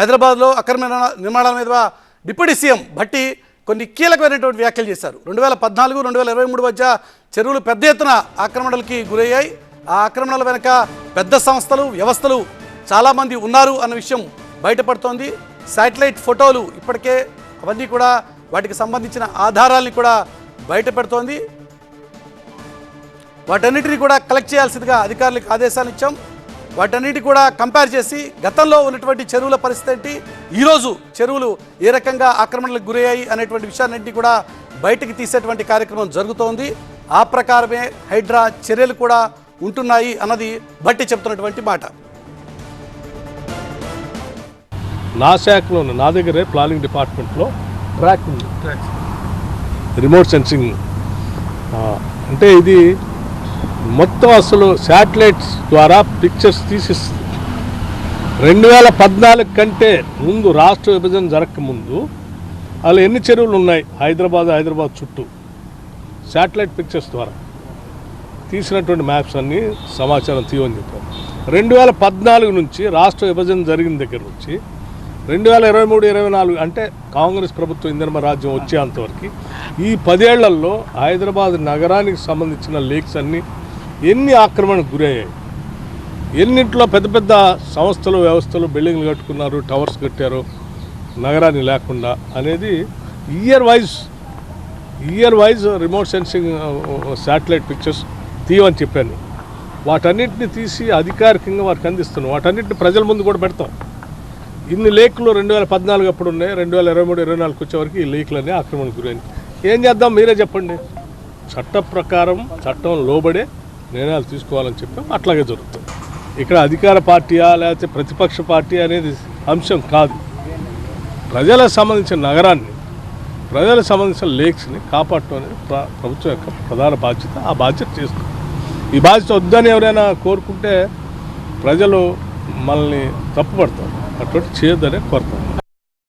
హైదరాబాద్లో అక్రమ నిర్మాణాల మీద డిప్యూటీ సీఎం భట్టి కొన్ని కీలకమైనటువంటి వ్యాఖ్యలు చేశారు. రెండు వేల పద్నాలుగు రెండు వేల ఇరవై మూడు మధ్య చెరువులు పెద్ద ఎత్తున ఆక్రమణలకి గురయ్యాయి. ఆ ఆక్రమణల వెనక పెద్ద సంస్థలు వ్యవస్థలు చాలామంది ఉన్నారు అన్న విషయం బయటపడుతోంది. శాటిలైట్ ఫోటోలు ఇప్పటికే అవన్నీ కూడా వాటికి సంబంధించిన ఆధారాల్ని కూడా బయటపెడుతోంది. వాటన్నిటిని కూడా కలెక్ట్ చేయాల్సిందిగా అధికారులకు ఆదేశాలు ఇచ్చాం. వాటన్నిటి కూడా కంపేర్ చేసి గతంలో ఉన్నటువంటి చెరువుల పరిస్థితి ఏంటి? ఈరోజు చెరువులు ఏ రకంగా ఆక్రమణలకు గురయ్యాయి అనేటువంటి విషయాన్నింటినీ కూడా బయటికి తీసేటువంటి కార్యక్రమం జరుగుతోంది. ఆ ప్రకారమే హైడ్రా చర్యలు కూడా ఉంటున్నాయి అన్నది బట్టి చెప్తున్నటువంటి మాట. నా శాఖలో నా దగ్గరే ప్లానింగ్ డిపార్ట్మెంట్లో ట్రాక్ ఉంది. Remote sensing. అంటే ఇది మొత్తం అసలు శాటిలైట్స్ ద్వారా పిక్చర్స్ తీసిస్తుంది. రెండు వేల పద్నాలుగు కంటే ముందు రాష్ట్ర విభజన జరగక ముందు అలా ఎన్ని చెరువులు ఉన్నాయి హైదరాబాద్ హైదరాబాద్ చుట్టూ? శాటిలైట్ పిక్చర్స్ ద్వారా తీసినటువంటి మ్యాప్స్ అన్నీ సమాచారం తీయమని చెప్పారు. రెండు వేల పద్నాలుగు నుంచి రాష్ట్ర విభజన జరిగిన దగ్గర నుంచి రెండు వేల ఇరవై మూడు ఇరవై నాలుగు అంటే కాంగ్రెస్ ప్రభుత్వం ఇంధన రాజ్యం వచ్చేంతవరకు ఈ పదేళ్ళలో హైదరాబాద్ నగరానికి సంబంధించిన లేక్స్ అన్నీ ఎన్ని ఆక్రమణకు గురయ్యాయి? ఎన్నింట్లో పెద్ద పెద్ద సంస్థలు వ్యవస్థలు బిల్డింగ్లు కట్టుకున్నారు టవర్స్ కట్టారు నగరాన్ని లేకుండా అనేది year wise year wise remote sensing satellite pictures తీయమని చెప్పాను. వాటన్నిటిని తీసి అధికారికంగా వారికి అందిస్తున్నాం. వాటన్నిటిని ప్రజల ముందు కూడా పెడతాం. ఇన్ని లేకులు రెండు వేల పద్నాలుగు అప్పుడు ఉన్నాయి? రెండు వేల ఇరవై మూడు ఇరవై నాలుగు వచ్చేవరకు ఈ లేకులన్నీ ఆక్రమణకు గురైంది ఏం చేద్దాం? మీరే చెప్పండి. చట్ట ప్రకారం చట్టం లోబడే నిర్ణయాలు తీసుకోవాలని చెప్పాం. అట్లాగే జరుగుతుంది. ఇక్కడ అధికార పార్టీయా లేకపోతే ప్రతిపక్ష పార్టీ అనేది అంశం కాదు. ప్రజలకు సంబంధించిన నగరాన్ని ప్రజలకు సంబంధించిన లేక్స్ని కాపాడటం అనేది ప్ర- ప్రభుత్వం యొక్క ప్రధాన బాధ్యత. ఆ బాధ్యత చేస్తుంది ఈ బాధ్యత వద్దని ఎవరైనా కోరుకుంటే ప్రజలు మనల్ని తప్పుపడతారు. అటువంటి చేయొద్దనే కోరుతాం.